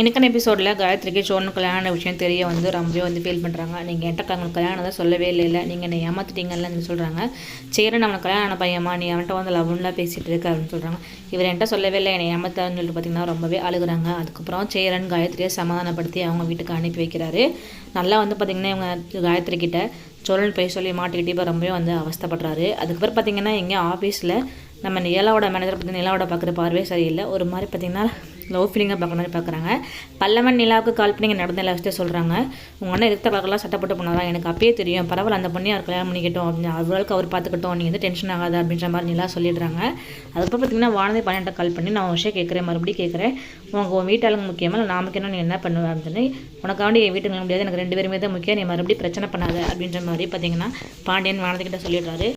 எனக்கான எபிசோடில் காயத்ரிக்கு சோழன் கல்யாண விஷயம் தெரிய வந்து ரொம்பவே வந்து ஃபீல் பண்ணுறாங்க நீங்கள் என்கிட்ட அவங்களுக்கு கல்யாணம் தான் சொல்லவே இல்லை இல்லை. நீங்கள் என்னை ஏமாத்திட்டீங்கன்னு சொல்கிறாங்க சேரன் அவனை கல்யாணம் ஆன பையமா நீ அவன்கிட்ட வந்து லவ்லாம் பேசிகிட்டு இருக்க அப்படின்னு சொல்கிறாங்க இவர் என்கிட்ட சொல்லவே இல்லை என்னை ஏமாத்தான்னு சொல்லிட்டு பார்த்தீங்கன்னா ரொம்பவே அழுகுறாங்க. அதுக்கப்புறம் சேரன் காயத்ரியை சமாதானப்படுத்தி அவங்க வீட்டுக்கு அனுப்பி வைக்கிறாரு. நல்லா வந்து பார்த்திங்கன்னா இவங்க காயத்ரி கிட்ட சோழன் போய் சொல்லி மாட்டிக்கிட்டு இப்போ ரொம்பவே வந்து அவஸ்தப்படுறாரு. அதுக்கப்புறம் பார்த்தீங்கன்னா எங்கே ஆஃபீஸில் நம்ம நிலாவோட மேனேஜர் பார்த்திங்கன்னா நிலாவோட பார்க்குற பார்வையே சரியில்லை. ஒரு மாதிரி பார்த்தீங்கன்னா லவ் ஃபீலிங்காக பார்க்குற மாதிரி பார்க்குறாங்க. பல்லவன் நிலாவுக்கு கால் பண்ணி இங்கே நடந்த எல்லா விஷயத்தையும் சொல்கிறாங்க உங்கள் அண்ணன் எதிர்த்த பார்க்கலாம் சட்டப்பட்டு போனாரா? எனக்கு அப்பயே தெரியும். பரவாயில்ல அந்த பொண்ணை அவர் கல்யாணம் பண்ணிக்கிட்டோம் அப்படின்னு. அவர்களுக்கு அவர் பார்த்துக்கிட்டோம். நீங்கள் வந்து டென்ஷன் ஆகாது அப்படின்ற மாதிரி நிலா சொல்லிடுறாங்க. அதுக்கப்புறம் பார்த்தீங்கன்னா வானதி பன்னெண்டை கால் பண்ணி நான் விஷயம் கேட்குறேன். மறுபடியும் கேட்குறேன். உங்கள் உன் வீட்டாளுங்க முக்கியமாக இல்லை நான் முக்கியம் நீ என்ன பண்ணுவேன் அப்படின்னு உனக்காண்டி என் வீட்டுக்கு முடியாது. எனக்கு ரெண்டு பேருமே தான் முக்கியம். நீ மறுபடியும் பிரச்சனை பண்ணாத. அப்படின்ற மாதிரி பார்த்தீங்கன்னா பாண்டியன் வானதிக்கிட்ட சொல்லிடுறாரு.